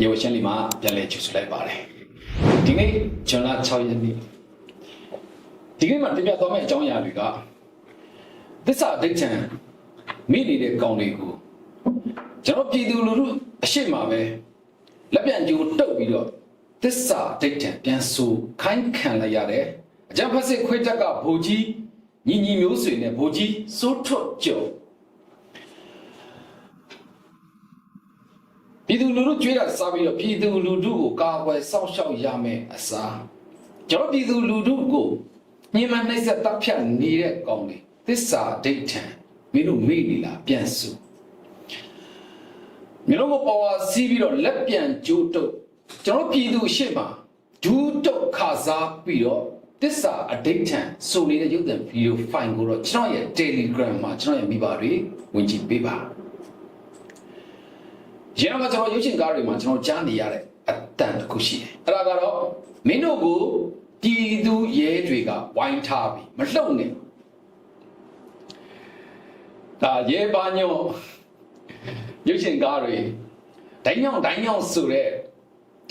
ရေဝရှင်းလီမှာပြန်လည်ချူဆလိုက်ပါတယ်ဒီနေ့ဇွန်လ6ရက်နေ့ဒီနေ့မှာတင်ပြသွားမယ့်အကြောင်းအရာတွေကသစ္စာဒိဋ္ဌံမိနေတဲ့ကောင်တွေကိုကျွန်တော်ပြည်သူလူထုအရှိမပဲလက်ပြန်ကြိုးတုပ်ပြီးတော့သစ္စာဒိဋ္ဌံပြန်ဆိုခိုင်းခံလိုက်ရတယ်အကြံဖက်စစ်ခွေးတက်ကဘိုလ်ကြီးညီညီမျိုးဆွေနဲ့ဘိုလ်ကြီးစိုးထွတ်ကျော် ပြည်သူလူထုကြွေးတာစားပြီးတော့ပြည်သူလူထုကိုကာကွယ်စောင့်ရှောက်ရမယ်အစားကျွန်တော်ပြည်သူလူထုကိုညှဉ်းပန်းနှိပ်စက်တပ်ဖြတ်နေတဲ့ကောင်တွေသစ္စာဒိဋ္ဌံမင်းတို့မေ့နေလားပြန်စုမင်းတို့ကိုပေါ်ဝါစီးပြီးတော့လက်ပြန်ကြိုးတုပ်ကျွန်တော်ပြည်သူရှေ့မှာဒူးတုပ်ခါစားပြီးတော့သစ္စာအဒိဋ္ဌံဆိုနေတဲ့ရုပ်သံဗီဒီယိုဖိုင်ကိုတော့ကျွန်တော်ရဲ့ Telegram မှာကျွန်တော်ရဲ့မိဘတွေဝင်ကြည့်ပေးပါ ရန်မှာကျွန်တော်ရုပ်ရှင်ကားတွေမှာကျွန်တော်ကြားနေရတဲ့အတန်တစ်ခုရှိတယ်အဲ့ဒါကတော့မင်းတို့ကိုပြည်သူရဲတွေကဝိုင်းထားပြီးမလှုပ်နဲ့ဒါရဲပါညောရုပ်ရှင်ကားတွေဒိုင်းညောင်းဒိုင်းညောင်းဆိုတဲ့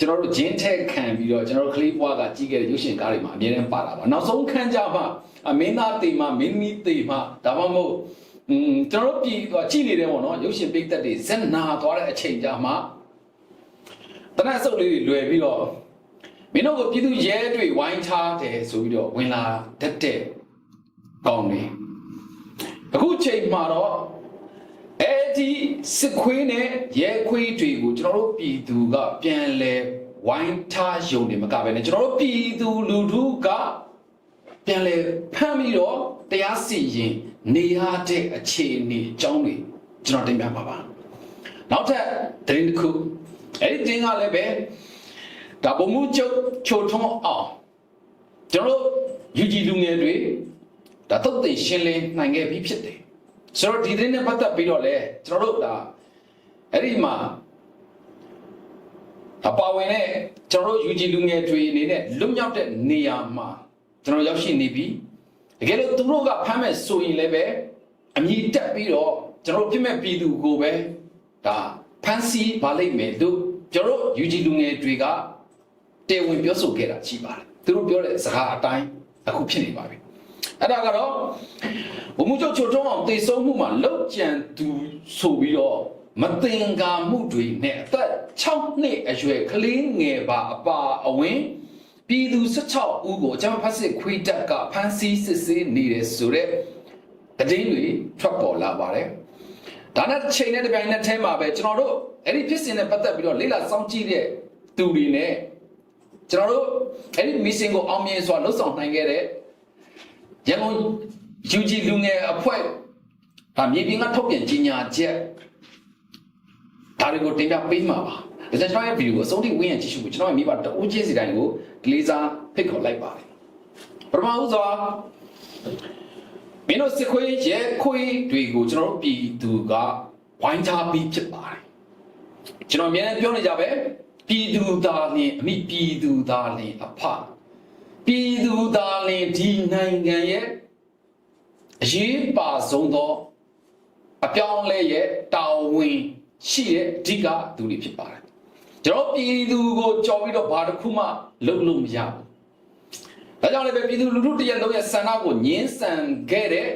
ကျွန်တော်တို့ဂျင်းထဲခံပြီးတော့ကျွန်တော်တို့ကလေးဘွားကကြီးခဲ့တဲ့ရုပ်ရှင်ကားတွေမှာအများနဲ့ပါတာပါနောက်ဆုံးခန်းကြမှာအမင်းသားတေမှာမင်းသမီးတေမှာဒါမှမဟုတ် อืมကျွန်တော်တို့ပြည်တော့ကြည်နေတယ်ပေါ့နော်ရုပ်ရှင်ပိတ်သက်တွေဇက်နာသွားတဲ့အချိန်ကြမှာတနက်စုပ်လေးတွေလွယ်ပြီးတော့မင်းတို့ကပြည်သူရဲတွေဝိုင်းထားတယ်ဆိုပြီးတော့ဝင်လာတတ်တဲ့ကောင်းနေအခုချိန်မှာတော့အဲ့ဒီစစ်ခွေးနဲ့ရဲခွေးတွေကိုကျွန်တော်တို့ပြည်သူကပြန်လဲဝိုင်းထားယုံနေမကပဲねကျွန်တော်တို့ပြည်သူလူထုကပြန်လဲဖမ်းပြီးတော့တရားစီရင် နေရတဲ့အခြေအနေအကြောင်းတွေကျွန်တော်တင်ပြပါပါနောက်ထပ်သတင်းတစ်ခုအဲ့ဒီတင်းကလည်းပဲဒါပုံမှုချုပ်ချိုထုံးအောင်ကျွန်တော်တို့ယူကြည်လူငယ်တွေဒါတုတ်သိရှင်းလင်းနိုင်ခဲ့ပြီးဖြစ်တယ်ဆိုတော့ဒီသတင်းနဲ့ပတ်သက်ပြီးတော့လေကျွန်တော်တို့ဒါအဲ့ဒီမှာအပါဝင်နဲ့ကျွန်တော်တို့ယူကြည်လူငယ်တွေအနေနဲ့လွတ်မြောက်တဲ့နေရာမှာကျွန်တော်ရောက်ရှိနေပြီ တကယ်လို့သူတို့ကဖမ်းမဲ့ဆိုရင်လည်းပဲအမြည်တက်ပြီးတော့ကျွန်တော်တို့ပြစ်မဲ့ပြည်သူကိုပဲဒါဖမ်းဆီးပါလိမ့်မယ်လို့ကျွန်တော်တို့ယူကြည်လူငယ်တွေကတေဝင်ပြောဆိုခဲ့တာရှိပါတယ်သူတို့ပြောတဲ့စကားအတိုင်းအခုဖြစ်နေပါပြီအဲ့ဒါကတော့ဘုံမှုချုပ်ချိုထုံးအောင်တေဆုံးမှုမှာလောက်ကြံသူဆိုပြီးတော့မတင်ကာမှုတွေနဲ့အသက်6နှစ်အရွယ်ကလေးငယ်ပါအပါအဝင် ပြည်သူ16ဦးကိုအကြမ်းဖက်စစ်ခွေးတပ်ကဖမ်းဆီးစစ်ဆေးနေတယ်ဆိုတဲ့သတင်းတွေထွက်ပေါ်လာပါတယ်ဒါနဲ့ချိန်နဲ့တပြိုင်နက်တည်းမှာပဲကျွန်တော်တို့အဲ့ဒီဖြစ်စဉ်နဲ့ပတ်သက်ပြီးတော့လေ့လာစောင့်ကြည့်တဲ့သူတွေနဲ့ကျွန်တော်တို့အဲ့ဒီ mission ကိုအောင်မြင်စွာလှုပ်ဆောင်နိုင်ခဲ့တဲ့ရန်ကုန် UG လူငယ်အဖွဲ့ဒါမြေပြင်ကထုတ်ပြန်ကြေညာချက်ဒါတွေကိုတင်ပြပေးမှာပါ ဒါကြောင့်ကျွန်တော်ရဲ့ဗီဒီယိုကိုအဆုံးထိဝင်ရကြည့်ရှုဖို့ကျွန်တော်ရဲ့မိဘတအူးချင်းစီတိုင်းကိုဒလေးစားဖိတ်ခေါ်လိုက်ပါတယ်ပထမဦးစွာမင်းတို့စစ်ခွေးရဲခွေးတွေကိုကျွန်တော်တို့ပြည်သူကဝိုင်းချပြီးဖြစ်ပါတယ်ကျွန်တော်အများနဲ့ပြောနေကြပဲပြည်သူသားလင်အမိပြည်သူသားလင်အဖပြည်သူသားလင်ဒီနိုင်ငံရဲ့အရေးပါဆုံးသောအပြောင်းလဲရဲ့တာဝန်ရှိတဲ့အဓိကသူတွေဖြစ်ပါတယ် ကျွန်တော်ပြည်သူကိုကြော်ပြီးတော့ဘာတစ်ခုမှလုပ်လို့မရဘူးဒါကြောင့်လည်းပဲပြည်သူလူထုတရက်လုံးရဲ့ဆန္ဒကိုညှင်းဆန်ခဲ့တဲ့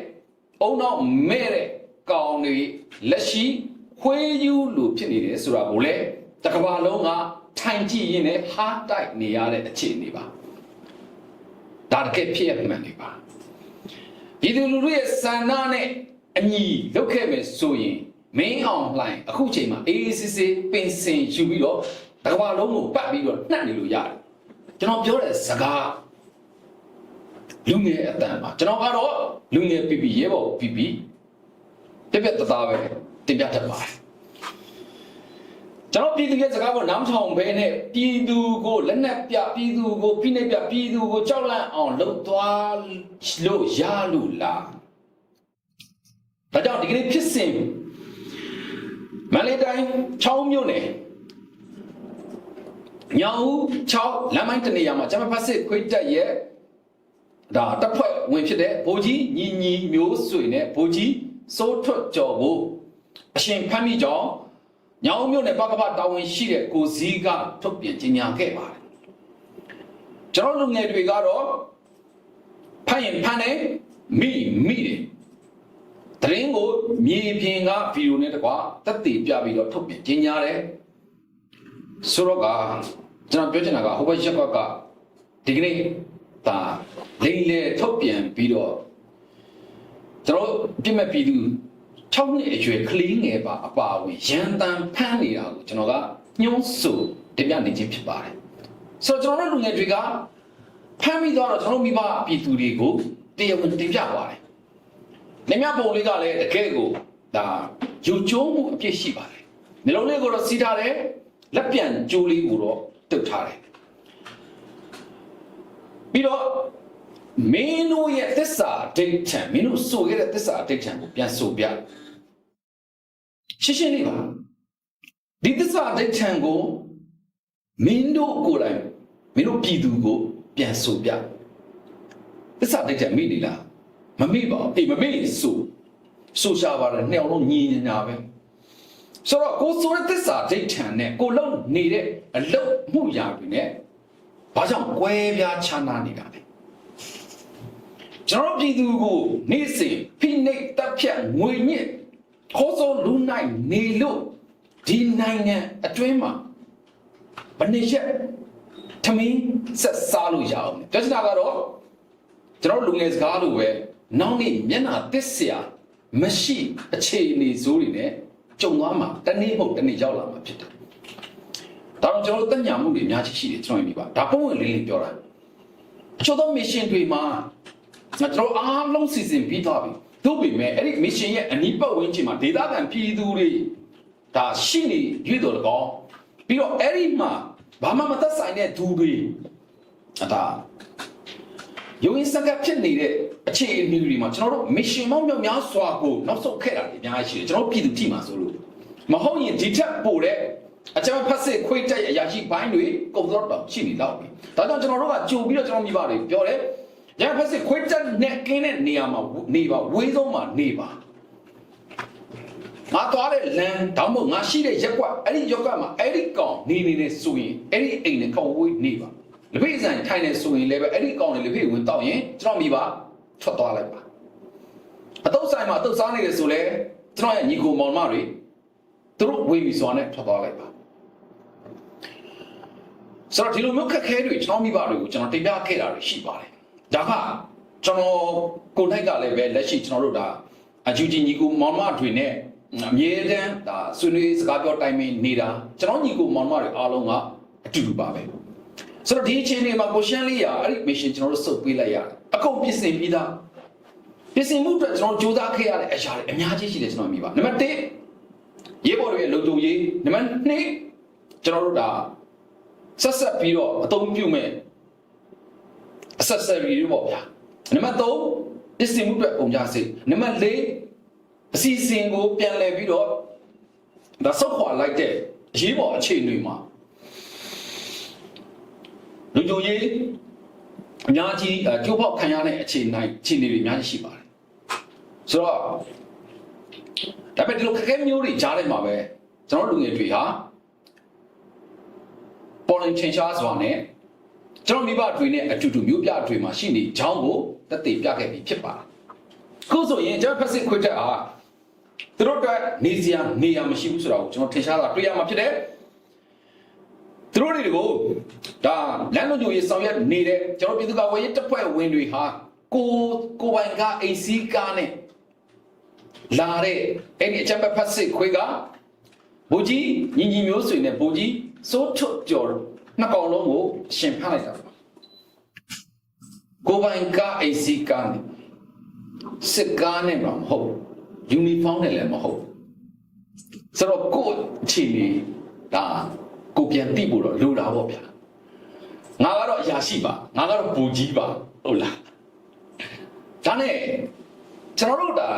အုံနောက်မဲ့တဲ့ကောင်တွေလက်ရှိခွေးယူလို့ဖြစ်နေတယ်ဆိုတာကိုလည်းတစ်ကမ္ဘာလုံးကထိုင်ကြည့်ရင်းနဲ့ဟားတိုက်နေရတဲ့အခြေအနေပါဒါတကယ်ဖြစ်ရမှန်နေပါပြည်သူလူထုရဲ့ဆန္ဒနဲ့အညီလုပ်ခဲ့မယ်ဆိုရင်မင်းအောင်လှိုင်အခုချိန်မှာအေးအေးဆေးဆေးပင်စင်ယူပြီးတော့ တစ်ကမ္ဘာလုံးကိုပတ်ပြီးတော့နှက်နေလို့ရတယ်ကျွန်တော်ပြောတဲ့စကားလူငယ်အတန်ပါကျွန်တော်ကတော့လူငယ်ပြပြရဲဘော်ပြပြပြပြတသားပဲတင်ပြတတ်ပါတယ်ကျွန်တော်ပြည်သူရဲ့စကားကိုနားမထောင်ဘဲနဲ့ပြည်သူကိုလက်နက်ပြပြည်သူကိုဖိနှိပ်ပြပြည်သူကိုကြောက်လန့်အောင်လှုပ်သွားလို့ရလို့လားဒါကြောင့်ဒီကနေ့ဖြစ်စဉ်မန္တလေးတိုင်း6မြို့နယ် ညောင်ဦး6လမ်းမိုင်းတနေရာမှာဂျမဖတ်စစ်ခွေးတက်ရဲ့ဒါတပ်ဖွဲ့ဝင်ဖြစ်တဲ့ဗိုလ်ကြီးညီညီမျိုးဆွေနဲ့ဗိုလ်ကြီးစိုးထွတ်ကျော်ကိုအရှင်ဖမ်းမိကြောင်းညောင်မြို့နယ်ပကပတာဝန်ရှိတဲ့ကိုစည်းကထုတ်ပြန်ကြေညာခဲ့ပါတယ်ကျွန်တော်လူငယ်တွေကတော့ဖမ်းရင်ဖမ်းတယ်မိမိတယ်တရင်ကိုမြေပြင်ကဗီဒီယိုနဲ့တကွာတက်တည်ပြပြီးတော့ထုတ်ပြန်ကြေညာတယ် ဆိုတော့ကကျွန်တော်ပြောချင်တာကဟိုဘက်ရက်ကွက်ကဒီကနေ့ဒါလိမ့်လေထုတ်ပြန်ပြီးတော့ကျွန်တော်ပြစ်မဲ့ပြည်သူ6နှစ်အရွယ်ကလေးငယ်ပါအပါအဝင်ရန်တမ်းဖမ်းနေတာကိုကျွန်တော်ကညှိုးဆိုတင်ပြနေခြင်းဖြစ်ပါတယ်ဆိုတော့ကျွန်တော်တို့လူငယ်တွေကဖမ်းပြီးတော့ကျွန်တော်မိဘပြည်သူတွေကိုတရားဝင်တင်ပြပါတယ်။နေမြပုံလေးကလည်းတကယ်ကိုဒါယူကျုံးမှုအပြစ်ရှိပါတယ်။နှလုံးလေးကိုတော့စီးထားတယ် လက်ပြန်ကျိုးလေးကိုတော့တုတ်ထားတယ်။ပြီးတော့မင်းတို့ရဲ့သစ္စာဒိဋ္ဌံမင်းတို့ဆိုခဲ့တဲ့သစ္စာဒိဋ္ဌံကိုပြန်ဆိုပြရှင်းရှင်းလေးပါဒီသစ္စာဒိဋ္ဌံကိုမင်းတို့ကိုယ်တိုင်မင်းတို့ပြည်သူကိုပြန်ဆိုပြသစ္စာဒိဋ္ဌံမိနေလားမမိပါဘူးအေးမမိရင်ဆိုဆိုရှာပါတယ်နှစ်အောင်လုံးညီညီညာပဲ ဆိုတော့ကိုဆိုတဲ့သစ္စာဒိဋ္ဌံနဲ့ကိုလုံနေတဲ့အလုတ်မှုရာတွေနဲ့ဘာကြောင့်ကွဲပြားခြားနားနေတာလဲကျွန်တော်ပြည်သူကိုနေ့စဉ်ဖိနှိပ်တပ်ဖြတ်ငွေညစ်ခေါ်စောလူနိုင်နေလို့ဒီနိုင်ငံအတွင်းမှာဘယ်နှစ်ရက်ထမင်းဆက်စားလို့ရအောင်လဲပြောချင်တာကတော့ကျွန်တော်လူငယ်စကားလိုပဲနောက်နေ့မျက်နှာတစ်ဆရာမရှိအခြေအနေဇိုးတွေနဲ့ ကြုံသွားမှာတနေ့မဟုတ်တနေ့ရောက်လာမှာဖြစ်တယ်ဒါတော့ကျွန်တော်တို့တက်ညာမှုတွေအများကြီးရှိတယ်ကျွန်တော်မြင်ပါဒါပုံဝင်လေးလေးပြောတာအချို့သော mission တွေမှာကျွန်တော်အားလုံးစီစဉ်ပြီးသွားပြီတို့ပေမဲ့အဲ့ဒီ mission ရဲ့အနီးပတ်ဝန်းကျင်မှာဒေသခံပြည်သူတွေဒါရှိနေရွေးတော်တကောပြီးတော့အဲ့ဒီမှာဘာမှမသက်ဆိုင်တဲ့သူတွေအတာ ယုံရင်စကပ်ဖြစ်နေတဲ့အခြေအနေတွေမှာကျွန်တော်တို့ mission မောင်းမြောက်များစွာကိုနောက်ဆုံးခဲ့တာတွေအများကြီးရှိတယ်ကျွန်တော်ပြည်သူထိမှာဆိုလို့မဟုတ်ရင်ဒီထက်ပိုတဲ့အကြမ်းဖက်စစ်ခွေးတက်ရဲ့အရာရှိဘိုင်းတွေကုန်တော့တော့ရှိနေတော့ပြီဒါကြောင့်ကျွန်တော်တို့ကကြိုပြီးတော့ကျွန်တော်မိဘတွေပြောတယ်ရန်ဖက်စစ်ခွေးတက်နဲ့ကင်းတဲ့နေရာမှာနေပါဝေးဆုံးမှာနေပါငါသွားတဲ့လမ်းတောင်းမို့ငါရှိတဲ့ရက်ကွက်အဲ့ဒီရက်ကွက်မှာအဲ့ဒီကောင်နေနေနေဆိုရင်အဲ့ဒီအိမ်နဲ့ကောင်ဝေးနေပါ လက်ဖေးဆိုင်ထိုင်နေဆိုရင်လည်းပဲအဲ့ဒီကောင်နဲ့လက်ဖေးဝင်တောက်ရင်ကျွန်တော်မိပါထွက်သွားလိုက်ပါအတုပ်ဆိုင်မှာအတုပ်စားနေတယ်ဆိုလဲကျွန်တော်ရဲ့ညီကိုမောင်မတွေသူတို့ဝေးပြီးစွာနဲ့ထွက်သွားလိုက်ပါဆိုတော့ဒီလိုမျိုးခက်ခဲတွေကျွန်တော်မိဘတွေကိုကျွန်တော်တင်ပြခဲ့တာတွေရှိပါတယ်ဒါကကျွန်တော်ကိုယ်တိုက်ကလည်းပဲလက်ရှိကျွန်တော်တို့ဒါအဂျူဂျီညီကိုမောင်မတွေနဲ့အမြဲတမ်းဒါဆွေးနွေးစကားပြောတိုင်ပင်နေတာကျွန်တော်ညီကိုမောင်မတွေအားလုံးကအတူတူပါပဲ ဆိုတော့ဒီအချိန်တွေမှာကိုရှမ်းလေးရအဲ့ဒီ mission ကျွန်တော်တို့စုပ်ပေးလိုက်ရတယ်အကုန်ပြင်ဆင်ပြီးသားပြင်ဆင်မှုအတွက်ကျွန်တော်စူးစမ်းခဲ့ရတဲ့အရာတွေအများကြီးရှိတယ်ကျွန်တော်မြင်ပါနံပါတ်1ရေးပေါ်တွေရဲ့လုံခြုံရေးနံပါတ်2ကျွန်တော်တို့ဒါဆက်ဆက်ပြီးတော့အသုံးပြုမဲ့အဆက်ဆက်ရီတွေပေါ့ဗျာနံပါတ်3ပစ္စည်းမှုအတွက်ပုံကြစိတ်နံပါတ်4အစီအစဉ်ကိုပြန်လည်ပြီးတော့ဒါဆုတ်ခွာလိုက်တဲ့အရေးပေါ်အခြေအနေမှာ လူကြုံရေးအများကြီးအကျိုးပေါက်ခံရတဲ့အခြေအနေအခြေအနေတွေအများကြီးရှိပါတယ်ဆိုတော့ဒါပေမဲ့ဒီလိုခက်ခဲမျိုးတွေကြားထဲမှာပဲကျွန်တော်လူငယ်တွေဟာပေါ်လင်ချင်းရှားစွာနဲ့ကျွန်တော်မိဘတွေနဲ့အတူတူမျိုးပြတွေမှာရှိနေကြောင်းကိုတက်တည်ပြခဲ့ပြီးဖြစ်ပါတယ်ခုဆိုရင်ကျွန်တော်ဖက်စစ်ခွတ်တက်အားသူတို့ကနေစရာနေရာမရှိဘူးဆိုတော့ကျွန်တော်ထင်ရှားတာတွေ့ရမှာဖြစ်တယ် သူတို့တွေကိုဒါလမ်းလုံးကြိုရေးဆောင်ရွက်နေတဲ့ကျွန်တော်ပြည်သူ့ကာကွယ်ရေးတပ်ဖွဲ့ဝင်တွေဟာကိုကိုပိုင်ကအိစီကားနဲ့လာတဲ့အဲ့ဒီအချက်ဖက်စစ်ခွေးကဘူကြီးညီညီမျိုးဆွေနဲ့ဘူကြီးစိုးထွတ်ကြော်နှစ်ကောင်လုံးကိုရှင်ဖမ်းလိုက်တာပါကိုပိုင်ကအိစီကားနဲ့စစ်ကားနဲ့တော့မဟုတ်ယူနီဖောင်းနဲ့လည်းမဟုတ်ဆိုတော့ကိုယ့်အခြေအနေဒါ ကိုပြန်သိဖို့တော့လိုတာပေါ့ဗျာငါကတော့အရာရှိပါငါကတော့ဘူကြီးပါဟုတ်လားဒါနဲ့ကျွန်တော်တို့ဒါ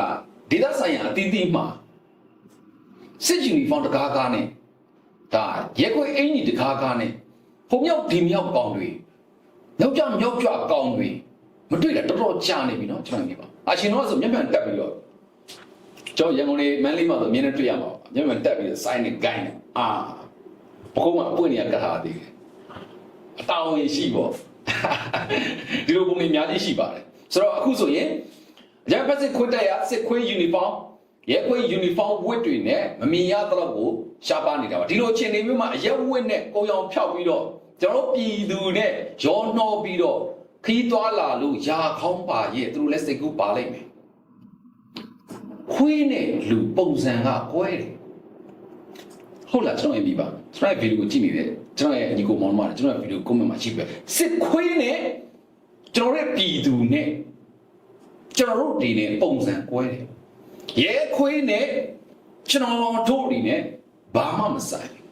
ဒေသဆိုင်ရာအသီးသီးမှာစစ်ယူနီဖောင်းတကားကားနဲ့ဒါရက်ွက်အင်ကြီးတကားကားနဲ့ဟိုမြောက်ဒီမြောက်ကောင်တွေလောက်ကြမြောက်ကြကောင်တွေမတွေ့တာတော်တော်ကြာနေပြီနော်ကျွန်တော်မြင်ပါအာရှင်တော့ဆိုမျက်မှန်တက်ပြီးတော့ကျွန်တော်ရန်ကုန်နေမန္တလေးမှာဆိုအမြင်နဲ့တွေ့ရမှာမျက်မှန်တက်ပြီးတော့ sign နဲ့ guide နဲ့အာ ပကုံးမှာပွင့်နေရကတ်ထားသေးတယ်အတောင်းရင်ရှိပေါ့ဒီလိုပုံတွေအများကြီးရှိပါတယ်ဆိုတော့အခုဆိုရင်ရန်ပတ်စစ်ခွတ်တက်ရစစ်ခွေးယူနီဖောင်းရဲခွေးယူနီဖောင်းဝတ်တွေနဲ့မမြင်ရတော့ကိုရှားပါနေတာပါဒီလိုအခြေအနေမျိုးမှာအရက်ဝတ်နဲ့ကိုရောင်ဖြောက်ပြီးတော့ကျွန်တော်တို့ပြည်သူနဲ့ရောနှောပြီးတော့ခီးသွားလာလို့ယာခေါင်းပါရဲ့သူတို့လက်စိတ်ကူးပါလိုက်မယ်ခွေးနဲ့လူပုံစံကကွဲတယ်ဟုတ်လားကျွန်တော်အမြင်ပါ ကျွန်တော်ဗီဒီယိုကိုကြည့်နေတယ်ကျွန်တော်ရဲ့ညီကိုမောင်မကကျွန်တော်ရဲ့ဗီဒီယိုကွန်မန့်မှာရှိပြစစ်ခွေးနဲ့ကျွန်တော်ရဲ့ပြည်သူနဲ့ကျွန်တော်တို့ဒီနဲ့ပုံစံကွဲတယ်ရဲခွေးနဲ့ကျွန်တော်တို့ဒီနဲ့ဘာမှမဆိုင်ဘူး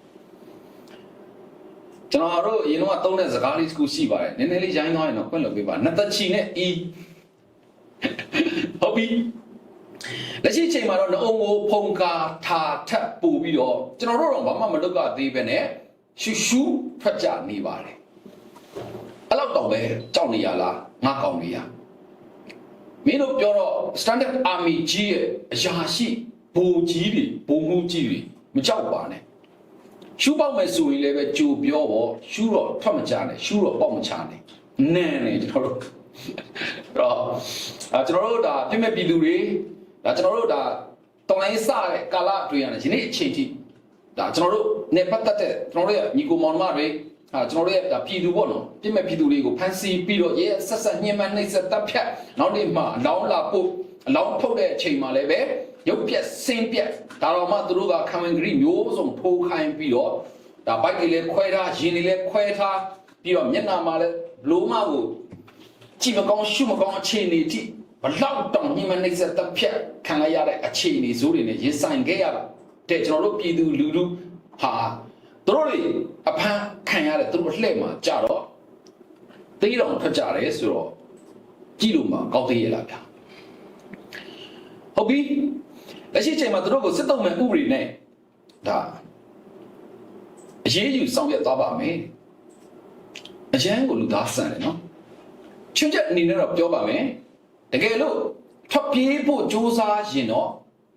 ကျွန်တော်တို့အရင်တော့သုံးတဲ့စကားလေးတစ်ခုရှိပါတယ်နည်းနည်းလေးရိုင်းသွားရင်တော့ခွင့်လွှတ်ပေးပါနတ်သက်ချီနဲ့အီဟုတ်ပြီ လက်ရှိချိန်မှာတော့နှအုံကိုဖုံကာထာထပ်ပူပြီးတော့ကျွန်တော်တို့တော့ဘာမှမလုပ်ရသေးပဲနဲ့ရှူရှူထွက်ကြနေပါတယ်အဲ့လောက်တော့ပဲကြောက်နေရလားငါကောင်းနေရမင်းတို့ပြောတော့ standard army ကြီးရဲ့အရာရှိဘိုလ်ကြီးတွေဘိုလ်မှုကြီးတွေမကြောက်ပါနဲ့ရှူပေါက်မယ်ဆိုရင်လည်းပဲကြိုပြောပေါ့ရှူတော့ထွက်မကြနဲ့ရှူတော့ပေါက်မချနဲ့နန်းနေကျွန်တော်တို့တော့အဲကျွန်တော်တို့ဒါပြည့်မဲ့ပြည်သူတွေ ဒါကျွန်တော်တို့ဒါတော်လိုင်းစတဲ့ကာလအတွင်းရတယ်ဒီနေ့အချိန်ထိဒါကျွန်တော်တို့နေပတ်သက်တဲ့ကျွန်တော်တို့ရဲ့ညီကိုမောင်နှမတွေအာကျွန်တော်တို့ရဲ့ဒါပြည်သူပေါ့နော်ပြည့်မဲ့ပြည်သူတွေကိုဖမ်းဆီးပြီးတော့ရဲဆက်ဆက်ညှဉ်းပန်းနှိပ်စက်တပ်ဖြတ်နောက်နေ့မှအလောင်းလာပို့အလောင်းထုတ်တဲ့အချိန်မှလည်းပဲရုပ်ပြက်ဆင်းပြက်ဒါတော့မှသူတို့ကခံဝင်ဂရီမျိုးစုံထိုးခိုင်းပြီးတော့ဒါဘိုက်တွေလည်းခွဲထားရင်တွေလည်းခွဲထားပြီးတော့မျက်နှာမှာလည်းဘလိုမှကိုကြည့်မကောင်းရှုမကောင်းအခြေအနေတိ ဘလောက်တောင်ညှိမနှိမ့်ဆက်တပ်ဖြတ်ခံရရတဲ့အခြေအနေဇိုးတွေနဲ့ရင်ဆိုင်ခဲ့ရတဲ့ကျွန်တော်တို့ပြည်သူလူထုဟာသူတို့တွေအဖမ်းခံရတဲ့သူတို့လှဲ့မှာကြတော့တေးတော်ထွက်ကြတယ်ဆိုတော့ကြည့်လို့မှကောင်းသေးရဲ့လားဗျာဟုတ်ပြီလက်ရှိချိန်မှာသူတို့ကိုစစ်တုံးမဲ့ဥပဒေနဲ့ဒါအရေးယူဆောင်ရွက်သွားပါမယ်အရန်ကိုလူသားဆန်တယ်နော်ချွတ်ချက်အနေနဲ့တော့ပြောပါမယ် တကယ်လို့ထွက်ပြေးဖို့စူးစမ်းရင်တော့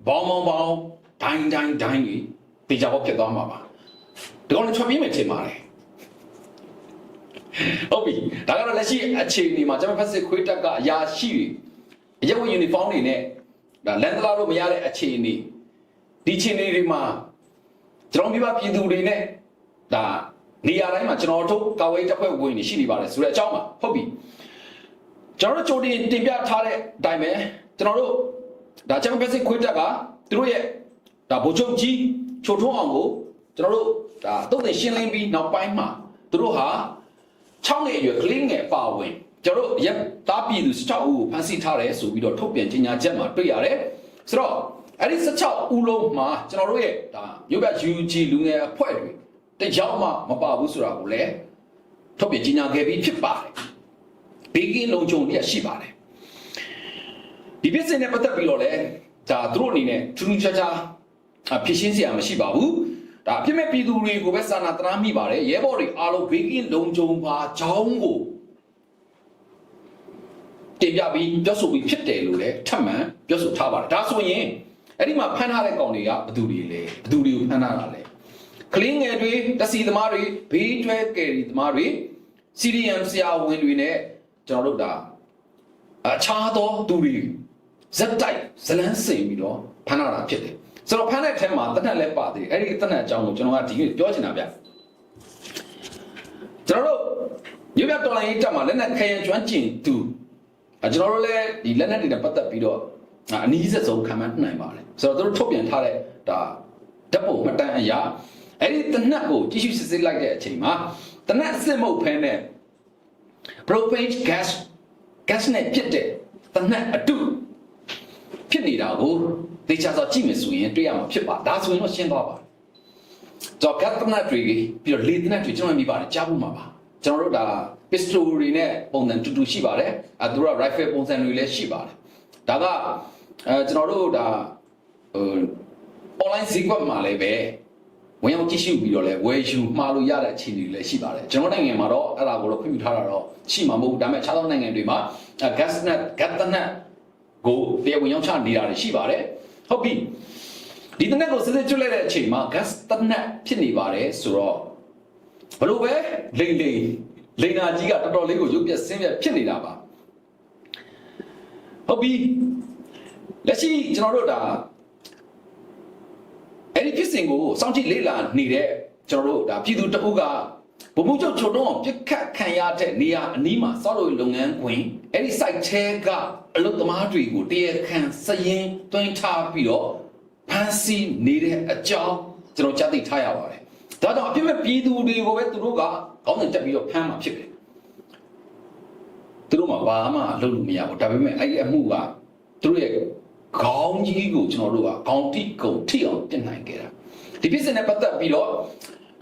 ဘောင်းဘောင်းဘောင်းဒိုင်းဒိုင်းဒိုင်းကြီးတေချာဖို့ဖြစ်သွားမှာပါဒီကောင်လည်းထွက်ပြေးမယ်ထင်ပါတယ်ဟုတ်ပြီဒါကတော့လက်ရှိအခြေအနေမှာကျွန်တော်ဖက်စစ်ခွေးတက်ကအရာရှိတွေအရက်ဝတ်ယူနီဖောင်းတွေနဲ့ဒါလန်ဒလာလို့မရတဲ့အခြေအနေဒီအခြေအနေတွေမှာကျွန်တော်မိဘပြည်သူတွေနဲ့ဒါနေရာတိုင်းမှာကျွန်တော်တို့ကာဝေးတပ်ဖွဲ့ဝင်တွေရှိနေပါတယ်ဆိုတဲ့အကြောင်းပါဟုတ်ပြီ ကျွန်တော်တို့ကြိုတင်တင်ပြထားတဲ့အတိုင်းပဲကျွန်တော်တို့ဒါချမ်ပီယံစစ်ခွေးတက်ကသူတို့ရဲ့ဒါဗိုလ်ချုပ်ကြီးချိုထွန်းအောင်ကိုကျွန်တော်တို့ဒါတုံ့ပြန်ရှင်းလင်းပြီးနောက်ပိုင်းမှာသူတို့ဟာ6နှစ်အရွယ်ကလေးငယ်ပါဝင်ကျွန်တော်တို့ရက်သားပြည်သူ16ဦးကိုဖမ်းဆီးထားတယ်ဆိုပြီးတော့ထုတ်ပြန်ကြေညာချက်မှာတွေ့ရတယ်ဆိုတော့အဲ့ဒီ16ဦးလုံးမှာကျွန်တော်တို့ရဲ့ဒါမြို့ပြ UG လူငယ်အဖွဲ့တွေတကြောင်မှမပါဘူးဆိုတာကိုလည်းထုတ်ပြန်ကြေညာခဲ့ပြီးဖြစ်ပါတယ် ဘေးကင်းလုံခြုံရရှိပါတယ်ဒီပြစ်စင်နဲ့ပတ်သက်ပြီးတော့လည်းဒါသူတို့အနေနဲ့ထူးထူးခြားခြားအဖြစ်ရှင်းစရာမရှိပါဘူးဒါအပြစ်မဲ့ပြည်သူတွေကိုပဲစာနာတနာမိပါတယ်ရဲဘော်တွေအားလုံးဘေးကင်းလုံခြုံပါကြောင်းကိုတင်ပြပြီးပြောဆိုပြီးဖြစ်တယ်လို့လည်းထပ်မံပြောဆိုထားပါတယ်ဒါဆိုရင်အဲ့ဒီမှာဖမ်းထားတဲ့ကောင်တွေကဘယ်သူတွေလဲဘယ်သူတွေကိုဖမ်းထားတာလဲကလင်းငယ်တွေတစီသမားတွေဘေးတွဲကယ်ရီသမားတွေ CDM ဆရာဝန်တွေနဲ့ ကျွန်တော်တို့ဒါအခြားသောသူတွေဇက်တိုက်ဇလန်းစင်ပြီးတော့ဖမ်းလာတာဖြစ်တယ်ဆိုတော့ဖမ်းတဲ့အထက်မှာတနက်လည်းပါသေးတယ်အဲ့ဒီတနက်အကြောင်းကိုကျွန်တော်ကဒီနေ့ပြောချင်တာဗျကျွန်တော်တို့မြို့ပြတော်လိုင်းရေးတက်မှာလက်နက်ခရံကျွမ်းကျင်သူအဲကျွန်တော်တို့လည်းဒီလက်နက်တွေနဲ့ပတ်သက်ပြီးတော့အနည်းဆက်ဆုံးခံမှန်းနိုင်ပါတယ်ဆိုတော့တို့ထုတ်ပြန်ထားတဲ့ဒါဓာတ်ပုံမှတ်တမ်းအရာအဲ့ဒီတနက်ကိုကြည့်ရှုစစ်ဆေးလိုက်တဲ့အချိန်မှာတနက်စစ်မုတ်ဖဲနဲ့ propane gas gas နဲ့ဖြစ်တဲ့တနက်အတုဖြစ်နေတာကိုသေချာစွာကြည့်မယ်ဆိုရင်တွေ့ရမှာဖြစ်ပါဒါဆိုရင်တော့ရှင်းသွားပါတော့ gas တနက်တွေပြီးတော့လေတနက်တွေကျွန်တော်မြင်ပါတယ်ကြားဖို့မှာပါကျွန်တော်တို့ဒါ pistol တွေနဲ့ပုံစံတူတူရှိပါတယ်အဲသူတို့က rifle ပုံစံတွေလည်းရှိပါတယ်ဒါကအဲကျွန်တော်တို့ဒါဟို online ဈေးကွက်မှာလည်းပဲ ဝင်ရောက်ကြည့်ရှုပြီးတော့လဲဝယ်ယူမှားလို့ရတဲ့အခြေအနေတွေလည်းရှိပါတယ်ကျွန်တော်နိုင်ငံမှာတော့အဲ့ဒါကိုတော့ခွင့်ပြုထားတာတော့ရှိမှာမဟုတ်ဘူးဒါပေမဲ့ခြားသောနိုင်ငံတွေမှာ gas net gas net ကိုတရားဝင်ရောက်ချနေတာတွေရှိပါတယ်ဟုတ်ပြီဒီတနက်ကိုစစ်စစ်ကျွတ်လိုက်တဲ့အချိန်မှာ gas တနက်ဖြစ်နေပါတယ်ဆိုတော့ဘလို့ပဲလိမ့်လိမ့်လိန်နာကြီးကတော်တော်လေးကိုရုပ်ပြက်ဆင်းပြက်ဖြစ်နေတာပါဟုတ်ပြီလက်ရှိကျွန်တော်တို့ဒါ အဲ့ဒီဖြစ်စဉ်ကိုစောင့်ကြည့်လေ့လာနေတဲ့ကျွန်တော်တို့ဒါပြည်သူတအုပ်ကဘုံဘုံချုပ်ချုပ်တော့ပြစ်ခတ်ခံရတဲ့နေရာအနီးမှာစောက်လို့လုပ်ငန်းခွင်အဲ့ဒီ site ထဲကအလုပ်သမားတွေကိုတရားခံစရင်တွင်းထားပြီးတော့ဖမ်းဆီးနေတဲ့အကြောင်းကျွန်တော်ကြားသိထားရပါတယ်။ဒါကြောင့်အပြစ်မဲ့ပြည်သူတွေကိုပဲသူတို့ကကောင်းတဲ့တက်ပြီးတော့ဖမ်းမှာဖြစ်တယ်။သူတို့မှဘာမှလုပ်လို့မရဘူး။ဒါပေမဲ့အဲ့ဒီအမှုကသူတို့ရဲ့ ခေါင်းကြီးကိုကျွန်တော်တို့ကခေါင်းတိကုံထိအောင်ပြင်နိုင်ခဲ့တာ။ဒီပြစ်စင်နဲ့ပတ်သက်ပြီးတော့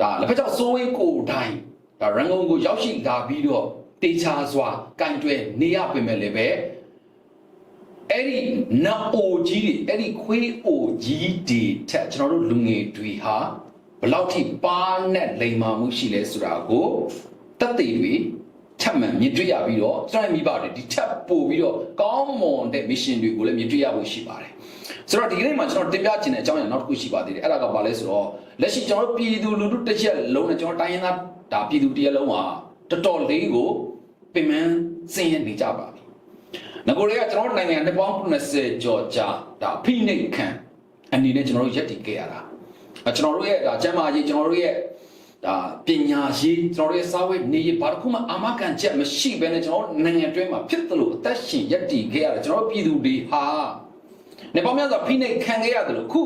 ဒါလက်ဖက်ချောက်စိုးဝင်းကိုတိုင်ဒါရန်ကုန်ကိုရောက်ရှိလာပြီးတော့တေချာစွာကင်တွယ်နေရပြင်မဲ့လည်းပဲအဲ့ဒီနအိုကြီးတွေအဲ့ဒီခွေးအိုကြီးတွေထက်ကျွန်တော်တို့လူငယ်တွေဟာဘယ်လောက်ထိပါနဲ့လိမ်မာမှုရှိလဲဆိုတာကိုတက်သေးတွေ ထပ်မံမြင်တွေ့ရပြီးတော့ကျွန်တော်မိဘတွေဒီထပ်ပို့ပြီးတော့ကောင်းမွန်တဲ့ mission တွေကိုလည်းမြင်တွေ့ရဖို့ရှိပါတယ်ဆိုတော့ဒီကနေ့မှာကျွန်တော်တင်ပြချင်တဲ့အကြောင်းအရာနောက်တစ်ခုရှိပါသေးတယ်အဲ့ဒါကဘာလဲဆိုတော့လက်ရှိကျွန်တော်တို့ပြည်သူလူထုတစ်ချက်လုံးနဲ့ကျွန်တော်တိုင်းရင်းသားဒါပြည်သူတစ်ရက်လုံးဟာတော်တော်လေးကိုပြင်ပန်းစင်ရနေကြပါပြီငကိုတွေကကျွန်တော်တို့နိုင်ငံနှစ်ပေါင်း20ကျော်ကြာဒါဖိနှိပ်ခံအနေနဲ့ကျွန်တော်တို့ရက်တည်ခဲ့ရတာအဲကျွန်တော်တို့ရဲ့ဒါကျမ်းမာရေးကျွန်တော်တို့ရဲ့ ဒါပညာရေးကျွန်တော်တို့ရဲ့စာဝတ်နေရေးဘာတစ်ခုမှအာမခံချက်မရှိဘဲနဲ့ကျွန်တော်တို့နိုင်ငံတွင်းမှာဖြစ်သလိုအသက်ရှင်ရက်တည်ခဲ့ရတယ်ကျွန်တော်တို့ပြည်သူတွေဟာနေပေါင်းများစွာဖိနှိပ်ခံခဲ့ရတယ်လို့ခု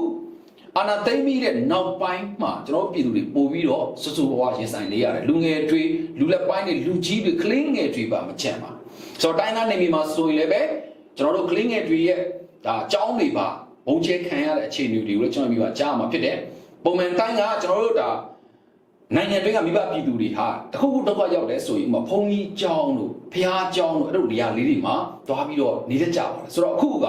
အာနာသိမ့်ပြီးတဲ့နောက်ပိုင်းမှာကျွန်တော်တို့ပြည်သူတွေပို့ပြီးတော့စွစွဘဝရင်ဆိုင်နေရတယ်လူငယ်တွေလူလက်ပိုင်းတွေလူကြီးတွေကလင်းငယ်တွေပါမချမ်းပါဆိုတော့တိုင်းသားနေမြေမှာဆိုရင်လည်းပဲကျွန်တော်တို့ကလင်းငယ်တွေရဲ့ဒါအကြောင်းတွေပါဘုံချဲခံရတဲ့အခြေအနေတွေကိုလည်းကျွန်တော်မိပါကြားမှာဖြစ်တယ်ပုံမှန်တိုင်းကကျွန်တော်တို့ဒါ နိုင်ငံတွင်းကမိဘပြည်သူတွေဟာတခုခုဒုက္ခရောက်တယ်ဆိုရင်ဥပမာဘုံကြီးကျောင်းတို့ဖះကျောင်းတို့အဲ့လိုနေရာလေးတွေမှာတွားပြီးတော့နေတတ်ကြပါတယ်ဆိုတော့အခုက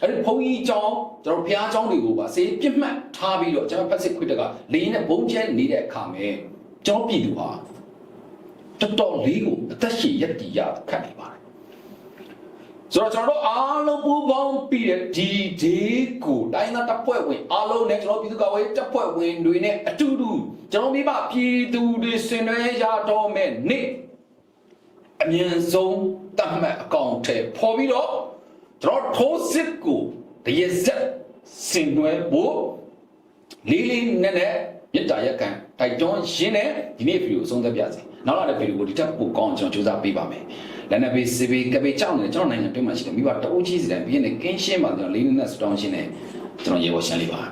အဲ့ဒီဘုံကြီးကျောင်းကျွန်တော်ဖះကျောင်းတွေကိုပါစေပြစ်မှတ်ထားပြီးတော့ကျွန်တော်ဖက်စစ်ခွေတကလေရင်နဲ့ဘုံချဲနေတဲ့အခါမှာကျွန်တော်ပြည်သူဟာတော်တော်လေးကိုအသက်ရှင်ရက်တည်ရခတ်နေပါတယ် ဆိုတော့ကျွန်တော်တို့အားလုံးပူးပေါင်းပြီးတဲ့ဒီဒေးကိုတိုင်းသားတပ်ဖွဲ့ဝင်အားလုံးနဲ့ကျွန်တော်ပြည်သူ့ကာကွယ်ရေးတပ်ဖွဲ့ဝင်တွေနဲ့အတူတူကျွန်တော်မိဘပြည်သူတွေဆင်နွှဲရတော့မဲ့နေ့အမြန်ဆုံးတတ်မှတ်အကောင့်ထဲပေါ်ပြီးတော့ကျွန်တော်ထိုးစစ်ကိုတရဇက်ဆင်နွှဲဖို့လေးလေးနက်နက်မြစ်တာရက်ကန်တိုက်တွန်းရင်းနဲ့ဒီနေ့ဗီဒီယိုအဆုံးသတ်ပြစီနောက်လာတဲ့ဗီဒီယိုကိုဒီထက်ပိုကောင်းအောင်ကျွန်တော်စူးစမ်းပေးပါမယ် လက်နက်ပေးစီပေးကပေးကြောက်နေကျွန်တော်နိုင်ငံတွင်းမှာရှိတယ်မိဘတအုပ်ကြီးစီတိုင်းပြင်းနေကင်းရှင်းပါကျွန်တော်လေးနက်စတောင်းရှင်းနေကျွန်တော်ရေပေါ်ရှင်းလေးပါ